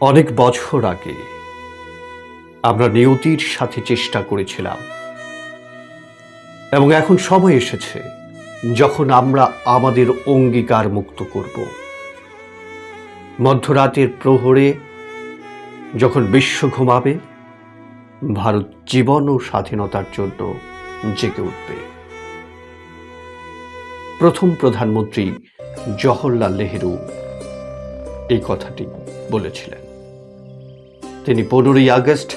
অনেক বছর আগে আমরা নিয়তির সাথে চেষ্টা করেছিলাম। এবং এখন সময় এসেছে যখন আমরা আমাদের অঙ্গীকার মুক্ত করব। মধ্যরাতের প্রহরে যখন বিশ্ব ঘুমাবে, ভারত জীবন ও স্বাধীনতার জন্য জেগে উঠবে। প্রথম প্রধানমন্ত্রী জওহরলাল নেহেরু এই কথাটি বলেছিলেন। তিনি পনেরোই আগস্ট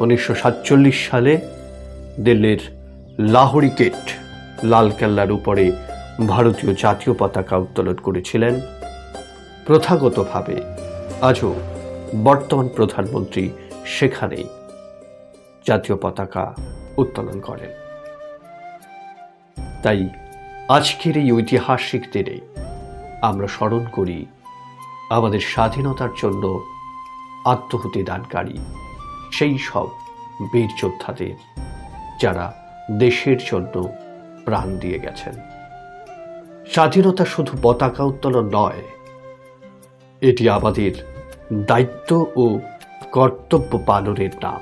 উনিশশো সাতচল্লিশ সালে দিল্লির লাহোরি গেট লালকেল্লার উপরে ভারতীয় জাতীয় পতাকা উত্তোলন করেছিলেন। প্রথাগতভাবে আজও বর্তমান প্রধানমন্ত্রী সেখানেই জাতীয় পতাকা উত্তোলন করেন। তাই আজকের এই ঐতিহাসিক দিনে আমরা স্মরণ করি আমাদের স্বাধীনতার জন্য আত্মহুতি দানকারী সেই সব বীর যোদ্ধাদের যারা দেশের জন্য প্রাণ দিয়ে গেছেন। স্বাধীনতা শুধু পতাকা উত্তোলন নয়, এটি আমাদের দায়িত্ব ও কর্তব্য পালনের নাম।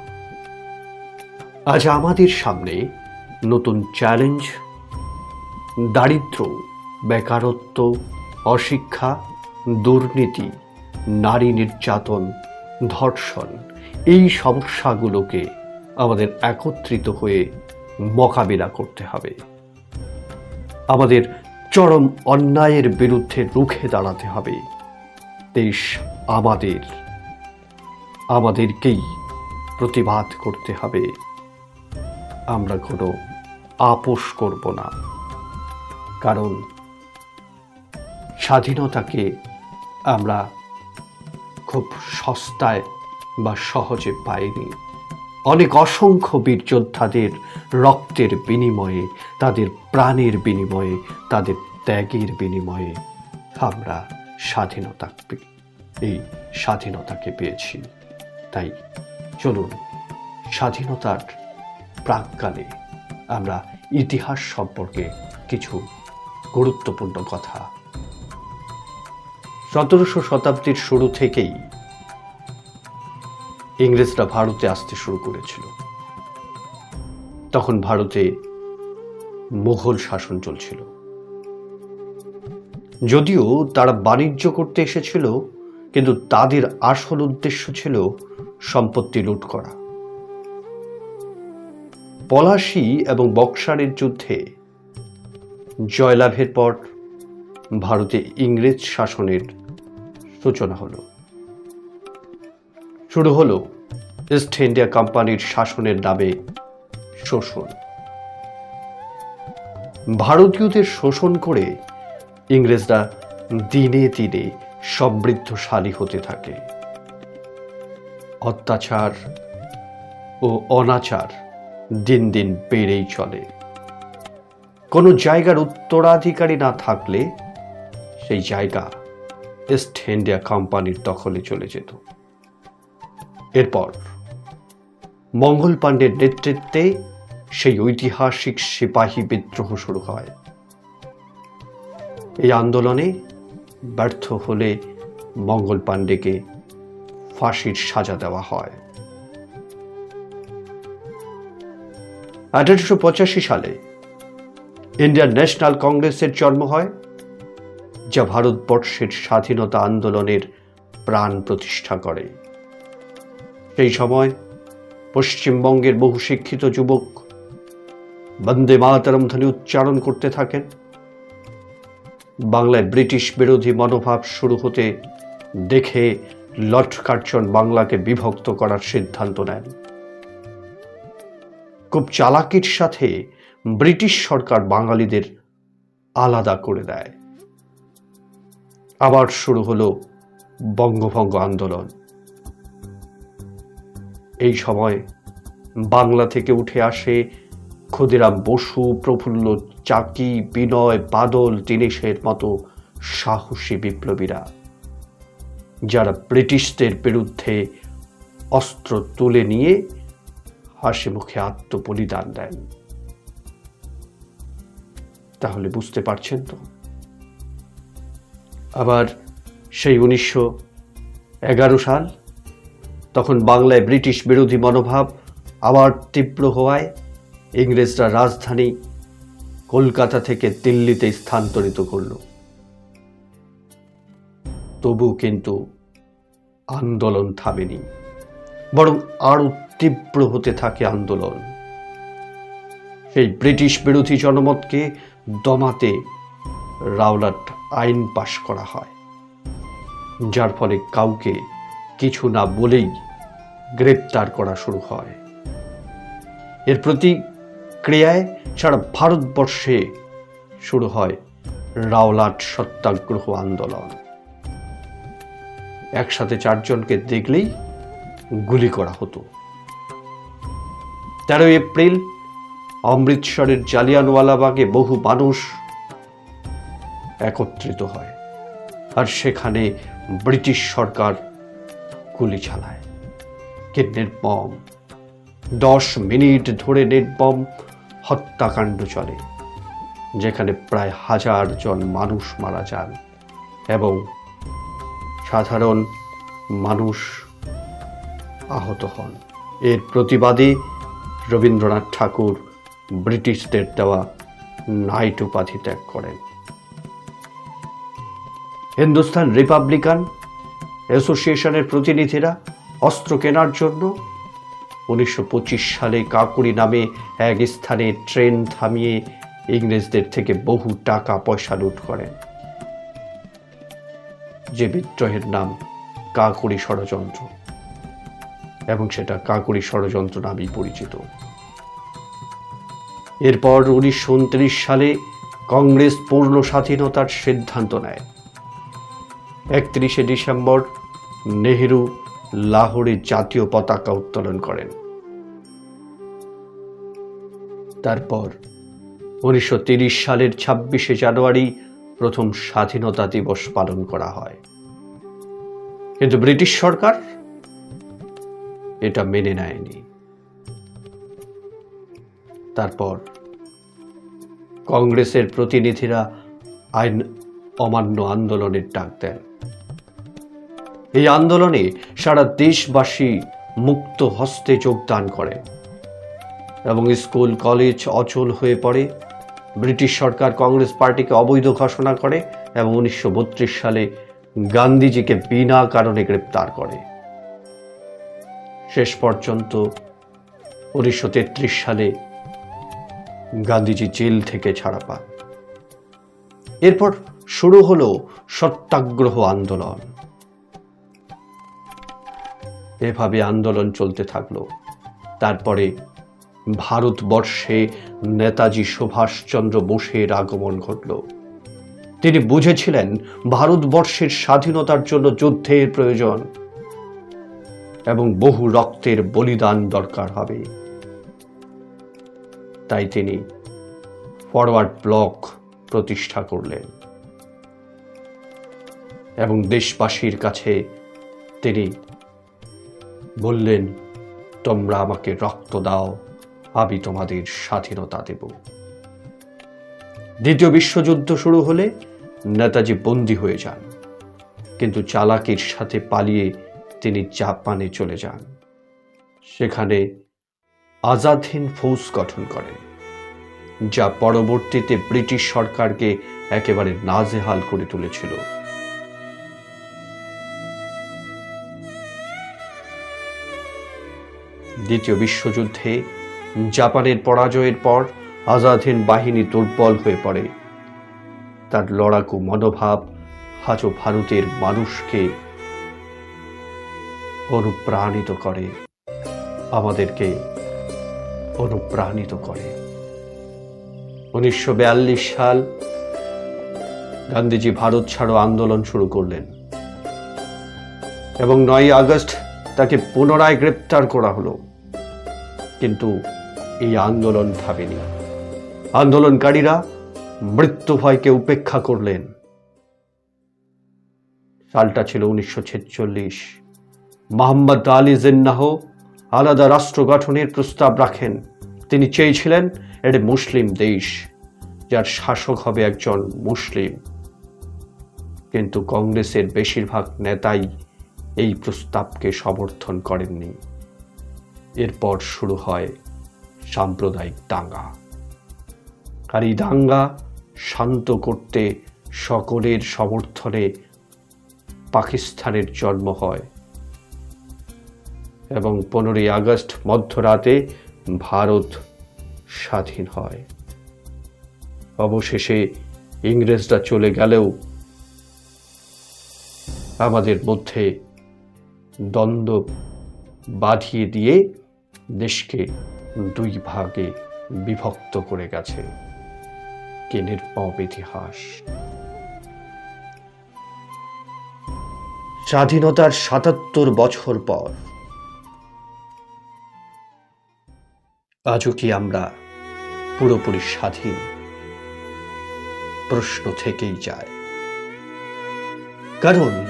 আজ আমাদের সামনে নতুন চ্যালেঞ্জ, দারিদ্র, বেকারত্ব, অশিক্ষা, দুর্নীতি, নারী নির্যাতন ধর্ষণ। এই সমস্যাগুলোকে আমাদের একত্রিত হয়ে মোকাবিলা করতে হবে। আমাদের চরম অন্যায়ের বিরুদ্ধে রুখে দাঁড়াতে হবে। দেশ আমাদের, আমাদেরকেই প্রতিবাদ করতে হবে। আমরা কোনো আপোষ করব না। কারণ স্বাধীনতাকে আমরা খুব সস্তায় বা সহজে পাইনি অনেক অসংখ্য বীর যোদ্ধাদের রক্তের বিনিময়ে, তাদের প্রাণের বিনিময়ে, তাদের ত্যাগের বিনিময়ে আমরা স্বাধীনতা এই স্বাধীনতাকে পেয়েছি। তাই চলুন, স্বাধীনতার প্রাককালে আমরা ইতিহাস সম্পর্কে কিছু গুরুত্বপূর্ণ কথা সতেরোশো শতাব্দীর শুরু থেকেই ইংরেজরা ভারতে আসতে শুরু করেছিল। তখন ভারতে মুঘল শাসন চলছিল। যদিও তারা বাণিজ্য করতে এসেছিল, কিন্তু তাদের আসল উদ্দেশ্য ছিল সম্পত্তি লুট করা। পলাশি এবং বক্সারের যুদ্ধে জয়লাভের পর ভারতে ইংরেজ শাসনের সূচনা হলো। শুরু হলো ইস্ট ইন্ডিয়া কোম্পানির শাসনের নামে শোষণ। ভারতীয়দের শোষণ করে ইংরেজরা দিনে দিনে সমৃদ্ধশালী হতে থাকে। অত্যাচার ও অনাচার দিন দিন বেড়েই চলে। কোনো জায়গার উত্তরাধিকারী না থাকলে সেই জায়গা ইস্ট ইন্ডিয়া কোম্পানির দখলে চলে যেত। এরপর মঙ্গল পাণ্ডের নেতৃত্বে সেই ঐতিহাসিক সিপাহী বিদ্রোহ শুরু হয়। এই আন্দোলনে ব্যর্থ হলে মঙ্গল পাণ্ডেকে ফাঁসির সাজা দেওয়া হয়। আঠারোশো পঁচাশি সালে ইন্ডিয়ান ন্যাশনাল কংগ্রেসের জন্ম হয়। যা ভারতবর্ষের স্বাধীনতা আন্দোলনের প্রাণ প্রতিষ্ঠা করে। সেই সময় পশ্চিমবঙ্গের বহু শিক্ষিত যুবক বন্দে মাতরম ধ্বনি উচ্চারণ করতে থাকেন। বাংলায় ব্রিটিশ বিরোধী মনোভাব শুরু হতে দেখে লর্ড কার্জন বাংলাকে বিভক্ত করার সিদ্ধান্ত নেন। খুব চালাকির সাথে ব্রিটিশ সরকার বাঙালিদের আলাদা করে দেয়। আবার শুরু হলো বঙ্গভঙ্গ আন্দোলন। এই সময় বাংলা থেকে উঠে আসে ক্ষুদিরাম বসু, প্রফুল্ল চাকি, বিনয় বাদল, দীনেশের মতো সাহসী বিপ্লবীরা, যারা ব্রিটিশদের বিরুদ্ধে অস্ত্র তুলে নিয়ে হাসি মুখে আত্মবলিদান দেন। তাহলে বুঝতে পারছেন তো? আবার সেই উনিশশো এগারো সাল, তখন বাংলায় ব্রিটিশ বিরোধী মনোভাব আবার তীব্র হওয়ায় ইংরেজরা রাজধানী কলকাতা থেকে দিল্লিতে স্থানান্তরিত করল। তবু কিন্তু আন্দোলন থামেনি, বরং আরও তীব্র হতে থাকে আন্দোলন। সেই ব্রিটিশ বিরোধী জনমতকে দমাতে রাওলাট আইন পাশ করা হয়। যার ফলে কাউকে কিছু না বলেই গ্রেপ্তার করা শুরু হয়। এর প্রতিক্রিয়ায় সারা ভারতবর্ষে শুরু হয় রাওলাট সত্যাগ্রহ আন্দোলন। একসাথে চারজনকে দেখলেই গুলি করা হতো। তেরোই এপ্রিল অমৃতসরের জালিয়ানওয়ালাবাগে বহু মানুষ একত্রিত হয় আর সেখানে ব্রিটিশ সরকার গুলি চালায়। কে নির্মম দশ মিনিট ধরে নির্মম হত্যাকাণ্ড চলে, যেখানে প্রায় হাজার জন মানুষ মারা যান এবং সাধারণ মানুষ আহত হন। এর প্রতিবাদে রবীন্দ্রনাথ ঠাকুর ব্রিটিশদের দেওয়া নাইট উপাধি ত্যাগ করেন। হিন্দুস্তান রিপাবলিকান অ্যাসোসিয়েশনের প্রতিনিধিরা অস্ত্র কেনার জন্য উনিশশো পঁচিশ সালে কাকুরি নামে এক স্থানে ট্রেন থামিয়ে ইংরেজদের থেকে বহু টাকা পয়সা লুট করেন। যে বিদ্রোহের নাম কাকুরি ষড়যন্ত্র, এবং সেটা কাকুরি ষড়যন্ত্র নামেই পরিচিত। এরপর উনিশশো উনত্রিশ সালে কংগ্রেস পূর্ণ স্বাধীনতার সিদ্ধান্ত নেয়। একত্রিশে ডিসেম্বর নেহেরু লাহোরে জাতীয় পতাকা উত্তোলন করেন। তারপর উনিশশো সালের ছাব্বিশে জানুয়ারি প্রথম স্বাধীনতা দিবস পালন করা হয়। কিন্তু ব্রিটিশ সরকার এটা মেনে নেয়নি। তারপর কংগ্রেসের প্রতিনিধিরা আইন অমান্য আন্দোলনের ডাক দেন। এই আন্দোলনে সারা দেশবাসী মুক্ত হস্তে যোগদান করে এবং স্কুল, কলেজ অচল হয়ে পড়ে। ব্রিটিশ সরকার কংগ্রেস পার্টিকে অবৈধ ঘোষণা করে এবং উনিশশো বত্রিশ সালে গান্ধীজিকে বিনা কারণে গ্রেপ্তার করে। শেষ পর্যন্ত উনিশশো তেত্রিশ সালে গান্ধীজি জেল থেকে ছাড়া পান। এরপর শুরু হলো সত্যাগ্রহ আন্দোলন। এভাবে আন্দোলন চলতে থাকল। তারপরে ভারতবর্ষে নেতাজি সুভাষচন্দ্র বোসের আগমন ঘটল। তিনি বুঝেছিলেন ভারতবর্ষের স্বাধীনতার জন্য যুদ্ধের প্রয়োজন এবং বহু রক্তের বলিদান দরকার হবে। তাই তিনি ফরওয়ার্ড ব্লক প্রতিষ্ঠা করলেন এবং দেশবাসীর কাছে তিনি বললেন, তোমরা আমাকে রক্ত দাও, আমি তোমাদের স্বাধীনতা দেব। দ্বিতীয় বিশ্বযুদ্ধ শুরু হলে নেতাজি বন্দী হয়ে যান, কিন্তু চালাকির সাথে পালিয়ে তিনি জাপানে চলে যান। সেখানে আজাদ হিন্দ ফৌজ গঠন করেন, যা পরবর্তীতে ব্রিটিশ সরকারকে একেবারে নাজেহাল করে তুলেছিল। দ্বিতীয় বিশ্বযুদ্ধে জাপানের পরাজয়ের পর আজাদ হিন্দ বাহিনী দুর্বল হয়ে পড়ে। তার লড়াকু মনোভাব হাজো ভারতের মানুষকে অনুপ্রাণিত করে। আমাদেরকে অনুপ্রাণিত করে। উনিশশো বিয়াল্লিশ সাল গান্ধীজি ভারত ছাড়ো আন্দোলন শুরু করলেন এবং নয় আগস্ট তাকে পুনরায় গ্রেপ্তার করা হলো। কিন্তু এই আন্দোলন থামেনি আন্দোলনকারীরা মৃত্যু ভয়কে উপেক্ষা করলেন। সালটা ছিল উনিশশো ছেচল্লিশ। মোহাম্মদ আলী জিন্নাহ আলাদা রাষ্ট্র গঠনের প্রস্তাব রাখেন। তিনি চেয়েছিলেন, এটি মুসলিম দেশ, যার শাসক হবে একজন মুসলিম। কিন্তু কংগ্রেসের বেশিরভাগ নেতাই এই প্রস্তাবকে সমর্থন করেননি। এরপর শুরু হয় সাম্প্রদায়িক দাঙ্গা। আর এই দাঙ্গা শান্ত করতে সকলের সমর্থনে পাকিস্তানের জন্ম হয় এবং পনেরোই আগস্ট মধ্যরাতে ভারত স্বাধীন হয়। অবশেষে ইংরেজরা চলে গেলেও আমাদের মধ্যে দ্বন্দ্ব বাঁধিয়ে দিয়ে দেশকে দুই ভাগে বিভক্ত করে গেছে। কে নির্মম ইতিহাস। স্বাধীনতার সাতাত্তর বছর পর। আজও কি আমরা পুরোপুরি স্বাধীন? প্রশ্ন থেকেই যায়। কারণ,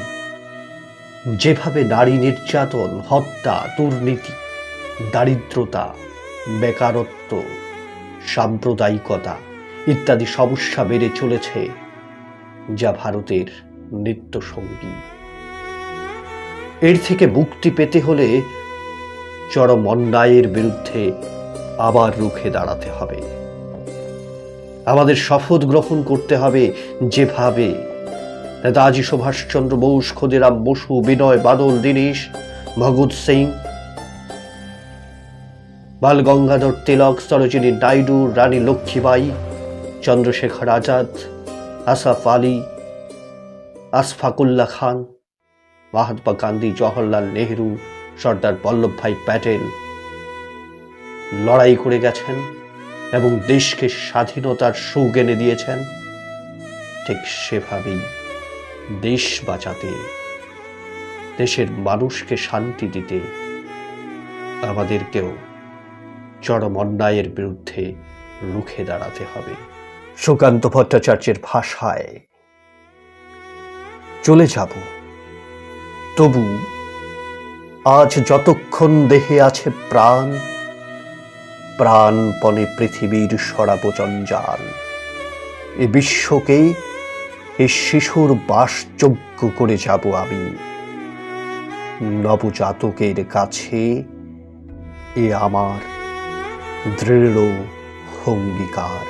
যেভাবে নারী নির্যাতন, হত্যা, দুর্নীতি দারিদ্রতা, বেকারত্ব, সাম্প্রদায়িকতা ইত্যাদি সমস্যা বেড়ে চলেছে যা ভারতের নিত্য সঙ্গী এর থেকে মুক্তি পেতে হলে চরম অন্যায়ের বিরুদ্ধে আবার রুখে দাঁড়াতে হবে। আমাদের শপথ গ্রহণ করতে হবে যেভাবে নেতাজি সুভাষচন্দ্র বোস, ক্ষুদিরাম বসু, বিনয় বাদল, দীনেশ, ভগৎ সিং বাল গঙ্গাধর তিলক, সরোজিনী নাইডু, রানী লক্ষ্মীবাই চন্দ্রশেখর আজাদ আসাফ আলী আশফাকুল্লাহ খান, মহাত্মা গান্ধী, জওহরলাল নেহরু, সর্দার বল্লভভাই প্যাটেল লড়াই করে গেছেন এবং দেশকে স্বাধীনতার সুখ এনে দিয়েছেন। ঠিক সেভাবেই দেশ বাঁচাতে, দেশের মানুষকে শান্তি দিতে আমাদেরকেও চরম অন্যায়ের বিরুদ্ধে রুখে দাঁড়াতে হবে। সুকান্ত ভট্টাচার্যের ভাষায়, চলে যাব। তবু আজ যতক্ষণ দেহে আছে প্রাণ, প্রাণপণে পৃথিবীর সরাবচঞ্জাল এ বিশ্বকে এ শিশুর বাসযোগ্য করে যাব আমি। নবজাতকের কাছে এ আমার দৃঢ় অঙ্গীকার।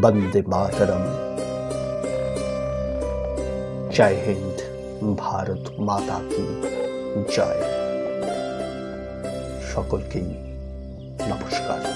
বন্দে মাতরম। জয় হিন্দ ভারত মাতা কি জয়। সকলকেই নমস্কার।